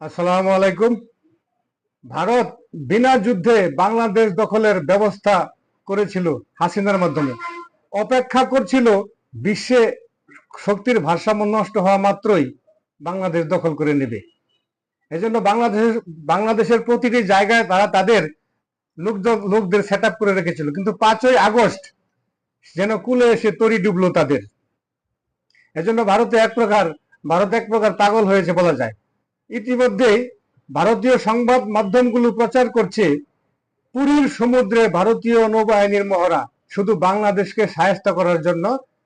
আসসালামু আলাইকুম। ভারত বিনা যুদ্ধে বাংলাদেশ দখলের ব্যবস্থা করেছিল হাসিনার মাধ্যমে। অপেক্ষা করছিল বিশ্বে শক্তির ভারসাম্য নষ্ট হওয়া মাত্রই বাংলাদেশ দখল করে নেবে। এজন্য বাংলাদেশের বাংলাদেশের প্রতিটি জায়গায় তারা তাদের লোকজন, লোকদের সেট করে রেখেছিল। কিন্তু পাঁচই আগস্ট যেন কুলে এসে তরি ডুবলো তাদের। এজন্য ভারতে এক প্রকার, ভারত এক প্রকার পাগল হয়েছে বলা যায়। ইতিমধ্যেই ভারতীয় সংবাদ মাধ্যমগুলো প্রচার করছে, পুরীর সমুদ্রে ভারতীয় নৌবাহিনীর মহড়া, শুধু বাংলাদেশকে সাহায্য করার জন্য,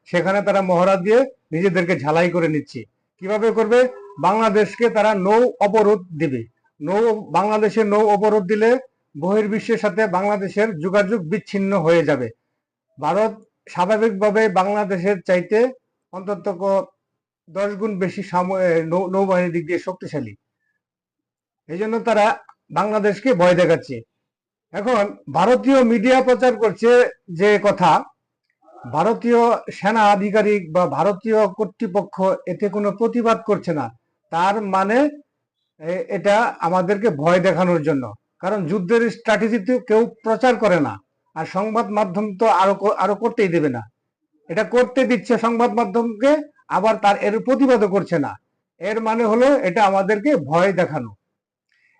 সেখানে তারা মহড়া দিয়ে নিজেদেরকে ঝালাই করে নিচ্ছে। কীভাবে করবে? বাংলাদেশকে তারা নৌ অবরোধ দিবে। নৌ বাংলাদেশের নৌ অবরোধ দিলে বহির্বিশ্বের সাথে বাংলাদেশের যোগাযোগ বিচ্ছিন্ন হয়ে যাবে। ভারত স্বাভাবিকভাবে বাংলাদেশের চাইতে অন্তত দশ গুণ বেশি নৌবাহিনীর দিক দিয়ে শক্তিশালী। এই জন্য তারা বাংলাদেশকে ভয় দেখাচ্ছে। এখন ভারতীয় মিডিয়া প্রচার করছে যে কথা, ভারতীয় সেনা আধিকারিক বা ভারতীয় কর্তৃপক্ষ এতে কোনো প্রতিবাদ করছে না। তার মানে এটা আমাদেরকে ভয় দেখানোর জন্য। কারণ যুদ্ধের স্ট্র্যাটেজি তো কেউ প্রচার করে না। আর সংবাদ মাধ্যম তো আরও আরও করতেই দেবে না। এটা করতে দিচ্ছে সংবাদ মাধ্যমকে আবার তার এর প্রতিবাদও করছে না। এর মানে হলো এটা আমাদেরকে ভয় দেখানো।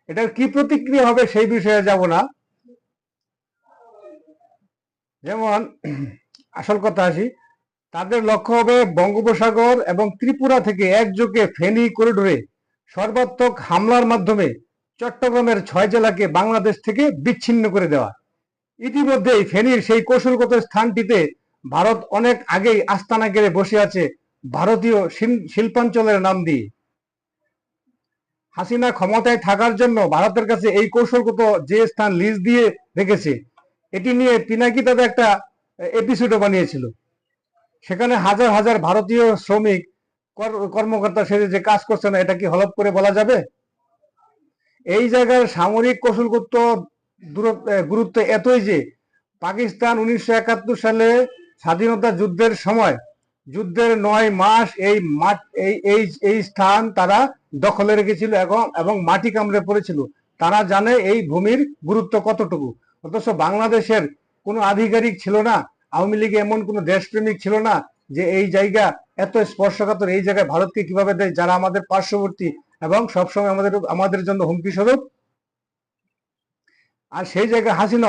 এটার কি প্রতিক্রিয়া হবে সেই বিষয়ে যাব না। যেমন, আসল কথা আসি, তাদের লক্ষ্য হবে বঙ্গোপসাগর এবং ত্রিপুরা থেকে একযোগে ফেনী করিডোরে সর্বাত্মক হামলার মাধ্যমে চট্টগ্রামের ছয় জেলাকে বাংলাদেশ থেকে বিচ্ছিন্ন করে দেওয়া। ইতিমধ্যেই ফেনীর সেই কৌশলগত স্থানটিতে ভারত অনেক আগেই আস্তানা গেড়ে বসে আছে ভারতীয় শিল- শিল্পাঞ্চলের নাম দিয়ে। হাসিনা ক্ষমতায় থাকার জন্য ভারতের কাছে এই কৌশলগত যে স্থান লিজ দিয়ে রেখেছে, এটি নিয়ে পিনাকি তাদের একটা এপিসোডও বানিয়েছিল। সেখানে হাজার হাজার ভারতীয় শ্রমিক, কর- কর্মকর্তা সেজে যে কাজ করছে না, এটা কি হলপ করে বলা যাবে? এই জায়গার সামরিক কৌশলগত গুরুত্ব এতই যে, পাকিস্তান উনিশশো একাত্তর সালে স্বাধীনতা যুদ্ধের সময় যুদ্ধের নয় মাস এই মাঠ, এই এই এই স্থান তারা দখলে রেখেছিল এবং এবং মাটি কামড়ে পড়েছিল। তারা জানে এই ভূমির গুরুত্ব কতটুকু। অথচ বাংলাদেশের কোনো আধিকারিক ছিল না, আওয়ামী লীগে এমন কোনো দেশপ্রেমিক ছিল না যে এই জায়গা এত স্পর্শকাতর, এই জায়গায় ভারতকে কীভাবে দেয়? যারা আমাদের পার্শ্ববর্তী এবং সবসময় আমাদের আমাদের জন্য হুমকি স্বরূপ। আর সেই জায়গায় হাসিনা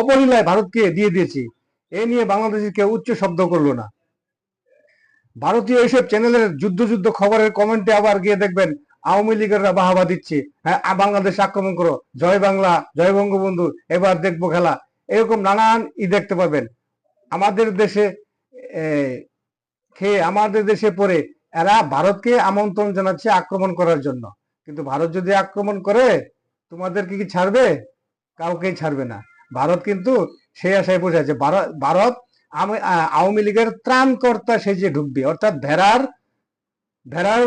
অবলীলায় ভারতকে দিয়ে দিয়েছে। এ নিয়ে বাংলাদেশের কেউ উচ্চ শব্দ করল না। ভারতীয় এইসব চ্যানেলের যুদ্ধ যুদ্ধ খবরের কমেন্টে আবার গিয়ে দেখবেন, আওয়ামী লীগেররা বাহাবা দিচ্ছে। হ্যাঁ বাংলাদেশ আক্রমণ করো, জয় বাংলা, জয় বঙ্গবন্ধু, এবার দেখব খেলা। এরকম নানান ই দেখতে পাবেন। আমাদের দেশে খেয়ে আমাদের দেশে পড়ে এরা ভারতকে আমন্ত্রণ জানাচ্ছে আক্রমণ করার জন্য। কিন্তু ভারত যদি আক্রমণ করে, তোমাদেরকে কি ছাড়বে? কাউকেই ছাড়বে না। ভারত কিন্তু সেই আশায় বসে আছে। ভারত আওয়ামী লীগের ত্রাণকর্তা সেজে ঢুকবে, অর্থাৎ ভেড়ার ভেড়ার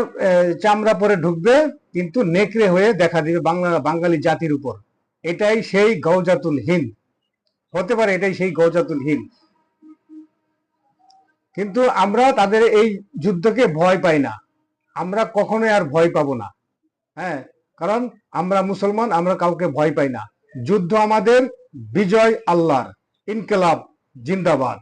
চামড়া পরে ঢুকবে, কিন্তু নেকড়ে হয়ে দেখা দিবে বাংলা, বাঙালি জাতির উপর। এটাই সেই গৌজাতুল হিন্দ। হতে পারে এটাই সেই গৌজাতুল হিন্দ। কিন্তু আমরা তাদের এই যুদ্ধকে ভয় পাই না। আমরা কখনোই আর ভয় পাবো না। হ্যাঁ কারণ আমরা মুসলমান, আমরা কাউকে ভয় পাই না। যুদ্ধ আমাদের বিজয় আল্লাহর। ইনকলাব, জিন্দাবাদ।